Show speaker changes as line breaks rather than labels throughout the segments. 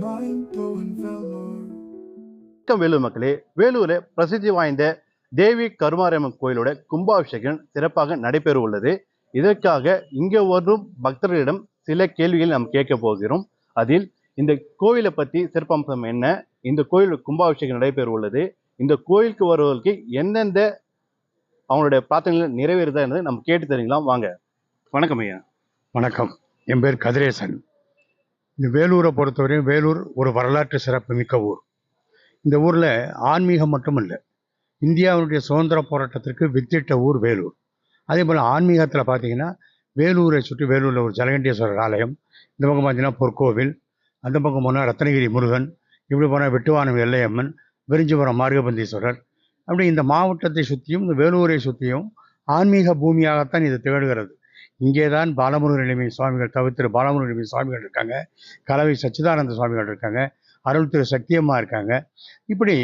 வணக்கம் வேலூர் மக்களே வேலூரில் பிரசித்தி வாய்ந்த தேவி கருமாரியம்மன் கோயிலோட கும்பாபிஷேகம் சிறப்பாக நடைபெற உள்ளது இதற்காக இங்கே வரும் பக்தர்களிடம் சில கேள்விகள் நாம் கேட்க போகிறோம். அதில் இந்த கோயிலை பற்றி சிறப்பம்சம் என்ன? இந்த கோயில் கும்பாபிஷேகம் நடைபெற உள்ளது இந்த கோயிலுக்கு வருவதற்கு எந்தெந்த அவங்களுடைய பிரார்த்தனைகள் நிறைவேறுதா என்று நம்ம கேட்டு தெரிஞ்சுக்கலாம். வாங்க. வணக்கம் ஐயா.
வணக்கம். என் பேர் கதிரேசன். இந்த வேலூரை பொறுத்தவரையும் வேலூர் ஒரு வரலாற்று சிறப்பு மிக்க ஊர். இந்த ஊரில் ஆன்மீகம் மட்டுமல்ல இந்தியாவினுடைய சுதந்திர போராட்டத்திற்கு வித்திட்ட ஊர் வேலூர். அதே போல் ஆன்மீகத்தில் பார்த்தீங்கன்னா வேலூரை சுற்றி வேலூரில் ஒரு ஜலகண்டேஸ்வரர் ஆலயம் இந்த பக்கம் பார்த்தீங்கன்னா பொற்கோவில் அந்த பக்கம் போனால் ரத்னகிரி முருகன் இப்படி போனால் வெட்டுவானம் எல்லையம்மன் விரிஞ்சிபுரம் மார்கபந்தீஸ்வரர். அப்படி இந்த மாவட்டத்தை சுற்றியும் இந்த வேலூரை சுற்றியும் ஆன்மீக பூமியாகத்தான் இது திகழ்கிறது. இங்கே தான் பாலமுருகன் எளிமை சுவாமிகள் தவிர்த்து பாலமுருகன் எளிமை சுவாமிகள் இருக்காங்க. கலவை சச்சிதானந்த சுவாமிகள் இருக்காங்க. அருள் திரு சத்தியம்மா இருக்காங்க. இப்படி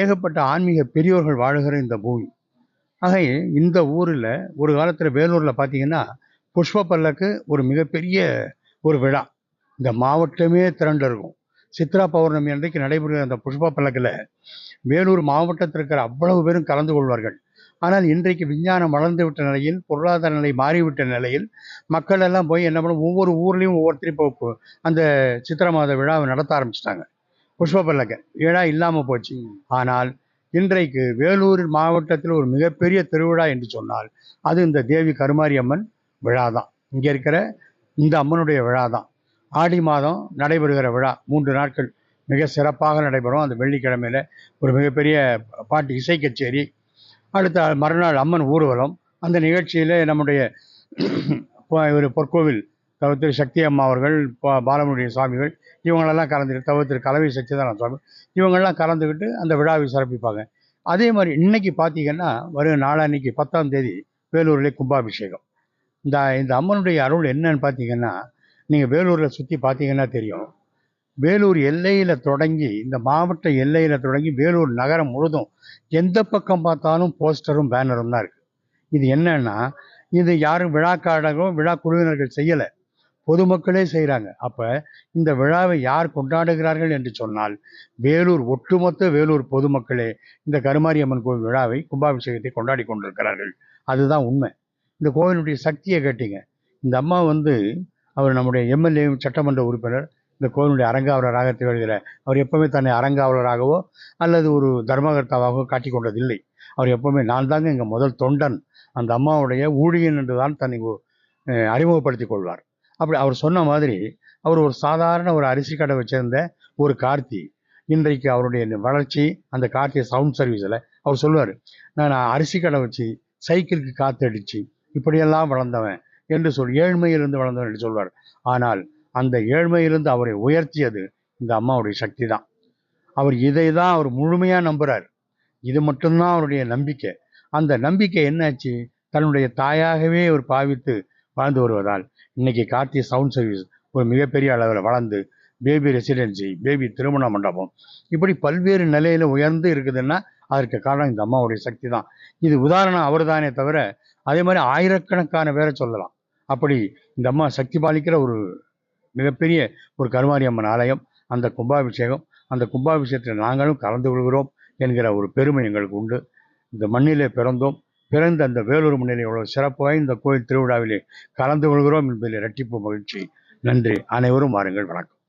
ஏகப்பட்ட ஆன்மீக பெரியோர்கள் வாழுகிற இந்த பூமி. ஆக இந்த ஊரில் ஒரு காலத்தில் வேலூரில் பார்த்தீங்கன்னா புஷ்ப பல்லக்கு ஒரு மிகப்பெரிய ஒரு விழா. இந்த மாவட்டமே திரண்டு இருக்கும். சித்ரா பௌர்ணமி அன்றைக்கு நடைபெறுகிற அந்த புஷ்ப பல்லக்கில் வேலூர் மாவட்டத்தில் இருக்கிற அவ்வளவு பேரும் கலந்து கொள்வார்கள். ஆனால் இன்றைக்கு விஞ்ஞானம் வளர்ந்து விட்ட நிலையில் பொருளாதார நிலை மாறிவிட்ட நிலையில் மக்கள் எல்லாம் போய் என்ன பண்ண ஒவ்வொரு ஊர்லேயும் ஒவ்வொருத்தரும் இப்போ அந்த சித்திரை மாத விழாவை நடத்த ஆரம்பிச்சிட்டாங்க. புஷ்ப பல்லக்க விழா இல்லாமல் போச்சு. ஆனால் இன்றைக்கு வேலூர் மாவட்டத்தில் ஒரு மிகப்பெரிய திருவிழா என்று சொன்னால் அது இந்த தேவி கருமாரி அம்மன் விழா தான் இங்கே இருக்கிற இந்த அம்மனுடைய விழா தான் ஆடி மாதம் நடைபெறுகிற விழா. மூன்று நாட்கள் மிக சிறப்பாக நடைபெறும். அந்த வெள்ளிக்கிழமையில் ஒரு மிகப்பெரிய பாட்டு இசை கச்சேரி அடுத்த மறுநாள் அம்மன் ஊர்வலம். அந்த நிகழ்ச்சியில் நம்முடைய ஒரு பொற்கோவில் தவிர்த்து சக்தி அம்மா அவர்கள் பா- பாலமுருகன் சுவாமிகள் இவங்களெல்லாம் கலந்துட்டு தவத்திரு கலவை சச்சிதானந்த சுவாமி இவங்கள்லாம் கலந்துக்கிட்டு அந்த விழாவை சிறப்பிப்பாங்க. அதே மாதிரி இன்னைக்கு பார்த்தீங்கன்னா வரும் நாளான்னைக்கு பத்தாம் தேதி வேலூரில் கும்பாபிஷேகம். இந்த இந்த அம்மனுடைய அருள் என்னன்னு பார்த்தீங்கன்னா நீங்கள் வேலூரில் சுற்றி பார்த்தீங்கன்னா தெரியும். வேலூர் எல்லையில் தொடங்கி இந்த மாவட்ட எல்லையில் தொடங்கி வேலூர் நகரம் முழுதும் எந்த பக்கம் பார்த்தாலும் போஸ்டரும் பேனரும் தான் இருக்குது இது என்னன்னா இது யாரும் விழாக்காரர்களும் விழா குழுவினர்கள் செய்யலை. பொதுமக்களே செய்கிறாங்க அப்போ இந்த விழாவை யார் கொண்டாடுகிறார்கள் என்று சொன்னால் வேலூர் ஒட்டுமொத்த வேலூர் பொதுமக்களே இந்த கருமாரியம்மன் கோவில் விழாவை கும்பாபிஷேகத்தை கொண்டாடி கொண்டிருக்கிறார்கள். அதுதான் உண்மை. இந்த கோவிலுடைய சக்தியை கேட்டீங்க. இந்த அம்மா வந்து அவர் நம்முடைய எம்எல்ஏ சட்டமன்ற உறுப்பினர் இந்த கோவிலுடைய அரங்காவலராக திகழ்கிற அவர் எப்பவுமே தன்னை அரங்காவலராகவோ அல்லது ஒரு தர்மகர்த்தாவாகவோ காட்டிக் கொண்டதில்லை. அவர் எப்பவுமே நான் தாங்க எங்கள் முதல் தொண்டன். அந்த அம்மாவுடைய ஊழியன் என்று தான் தன்னை அறிமுகப்படுத்தி கொள்வார். அப்படி அவர் சொன்ன மாதிரி அவர் ஒரு சாதாரண ஒரு அரிசி கடை வச்சிருந்த ஒரு கார்த்தி இன்றைக்கு அவருடைய வளர்ச்சி அந்த கார்த்திகை சவுண்ட் சர்வீஸில் அவர் சொல்லுவார் நான் அரிசி கடை வச்சு சைக்கிளுக்கு காற்றடிச்சு இப்படியெல்லாம் வளர்ந்தவன் என்று சொல் ஏழ்மையிலிருந்து வளர்ந்தவன் என்று சொல்வார். ஆனால் அந்த ஏழ்மையிலிருந்து அவரை உயர்த்தியது இந்த அம்மாவுடைய சக்தி தான் அவர் இதை தான் அவர் முழுமையாக நம்புகிறார் இது மட்டும்தான் அவருடைய நம்பிக்கை. அந்த நம்பிக்கை என்னாச்சு? தன்னுடைய தாயாகவே அவர் பாவித்து வாழ்ந்து வருவதால். இன்னைக்கு கார்த்தி சவுண்ட் சர்வீஸ் ஒரு மிகப்பெரிய அளவில் வளர்ந்து பேபி ரெசிடென்சி பேபி திருமண மண்டபம் இப்படி பல்வேறு நிலையில் உயர்ந்து இருக்குதுன்னா அதற்கு காரணம் இந்த அம்மாவுடைய சக்தி தான் இது உதாரணம் அவர் தானே தவிர அதே மாதிரி ஆயிரக்கணக்கான பேரை சொல்லலாம். அப்படி இந்த அம்மா சக்தி பாலிக்கிற ஒரு மிகப்பெரிய ஒரு கருமாரி அம்மன் ஆலயம் அந்த கும்பாபிஷேகம் அந்த கும்பாபிஷேகத்தில் நாங்களும் கலந்து கொள்கிறோம் என்கிற ஒரு பெருமை எங்களுக்கு உண்டு. இந்த மண்ணிலே பிறந்தோம். பிறந்த அந்த வேலூர் மண்ணிலே இவ்வளவு சிறப்பாக இந்த கோயில் திருவிழாவிலே கலந்து கொள்கிறோம் என்பதில் இரட்டிப்பு மகிழ்ச்சி. நன்றி. அனைவரும் வாருங்கள். வணக்கம்.